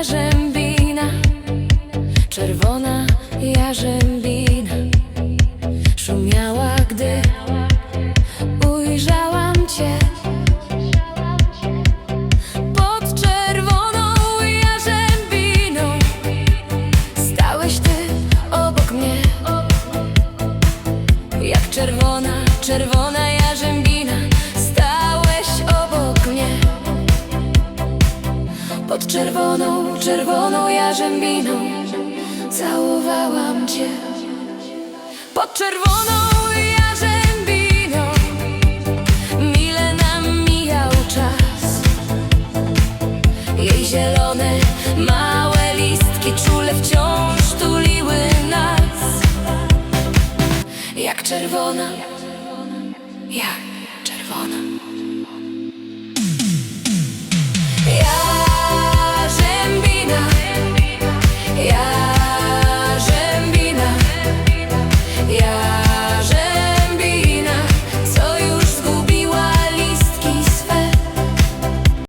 jarzębina Czerwona jarzębina. Szumiała, gdy ujrzałam Cię. Pod czerwoną jarzębiną Stałeś Ty obok mnie. Jak czerwona, czerwona czerwoną, czerwoną jarzębiną. Całowałam Cię. Pod czerwoną jarzębiną. Mile nam mijał czas. Jej zielone, małe listki Czule wciąż tuliły nas. Jak czerwona Jak